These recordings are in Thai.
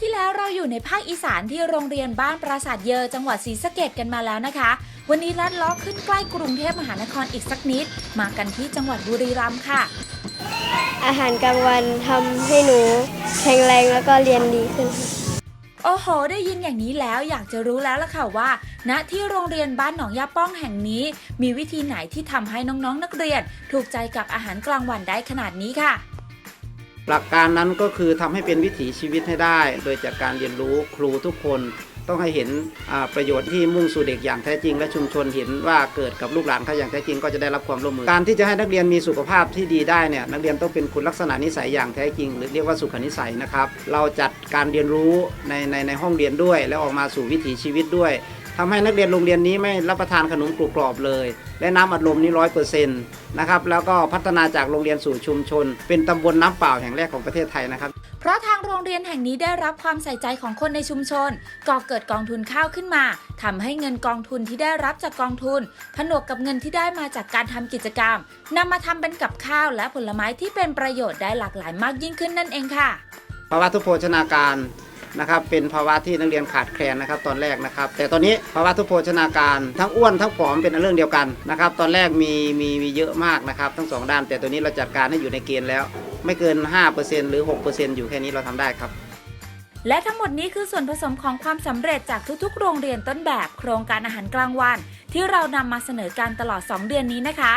ที่แล้วเราอยู่ในภาคอีสานที่โรงเรียนบ้านปราสาทเยอจังหวัดศรีสะเกดกันมาแล้วนะคะ วันนี้ลัดเล้อขึ้นใกล้กรุงเทพมหานครอีกสักนิด มากันที่จังหวัดบุรีรัมย์ค่ะ อาหารกลางวันทำให้หนูแข็งแรงแล้วก็เรียนดีขึ้นค่ะโอ้โห ได้ยินอย่างนี้แล้วอยากจะรู้แล้วล่ะค่ะว่า ณที่โรงเรียนบ้านหนองยาป้องแห่งนี้ มีวิธีไหนที่ทำให้น้องๆนักเรียน ถูกใจกับอาหารกลางวันได้ขนาดนี้ค่ะ หลักการนั้นก็คือทำให้เป็นวิถีชีวิตให้ได้ โดยจากการเรียนรู้ครูทุกคนต้องให้เห็นประโยชน์ที่มุ่งสู่เด็กอย่างแท้จริง และชุมชนเห็นว่าเกิดกับลูกหลานเขาอย่างแท้จริงก็จะได้รับความร่วมมือ การที่จะให้นักเรียนมีสุขภาพที่ดีได้เนี่ยนักเรียนต้องเป็นคุณลักษณะนิสัยอย่างแท้จริง หรือเรียกว่าสุขนิสัยนะครับ เราจัดการเรียนรู้ในในในห้องเรียนด้วย แล้วออกมาสู่วิถีชีวิตด้วย ทำให้นักเรียนโรงเรียนนี้ไม่รับประทานขนมกรุบกรอบเลย และน้ำอัดลมนี่ร้อยเปอร์เซ็นต์นะครับแล้วก็พัฒนาจากโรงเรียนสู่ชุมชน เป็นตำบลน้ำเปล่าแห่งแรกของประเทศไทยนะครับเพราะทางโรงเรียนแห่งนี้ได้รับความใส่ใจของคนในชุมชนก่อเกิดกองทุนข้าวขึ้นมาทำให้เงินกองทุนที่ได้รับจากกองทุน ผนวกกับเงินที่ได้มาจากการทำกิจกรรมนำมาทำเป็นกับข้าวและผลไม้ที่เป็นประโยชน์ได้หลากหลายมากยิ่งขึ้นนั่นเองค่ะภาวะทุพโภชนาการ นะครับเป็นภาวะที่นักเรียนขาดแคลนนะครับตอนแรกนะครับ แต่ตอนนี้ภาวะทุพโภชนาการทั้งอ้วนทั้งผอมเป็นเรื่องเดียวกันนะครับตอนแรกมีมีมีเยอะมากนะครับทั้งสองด้าน แต่ตัวนี้เราจัดการให้อยู่ในเกณฑ์แล้ว ไม่เกิน 5%หรือ 6%อยู่แค่นี้เราทำได้ครับและทั้งหมดนี้คือส่วนผสมของความสำเร็จจากทุกๆ โรงเรียนต้นแบบ โครงการอาหารกลางวัน ที่เรานำมาเสนอการตลอด 2 เดือนนี้นะคะ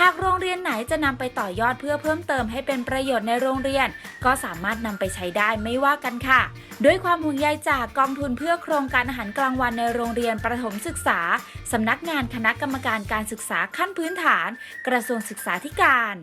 หากโรงเรียนไหนจะนำไปต่อยอดเพื่อเพิ่มเติมให้เป็นประโยชน์ในโรงเรียน ก็สามารถนำไปใช้ได้ไม่ว่ากันค่ะ ด้วยความห่วงใยจากกองทุนเพื่อโครงการอาหารกลางวันในโรงเรียนประถมศึกษาสำนักงานคณะกรรมการการศึกษาขั้นพื้นฐาน กระทรวงศึกษาธิการ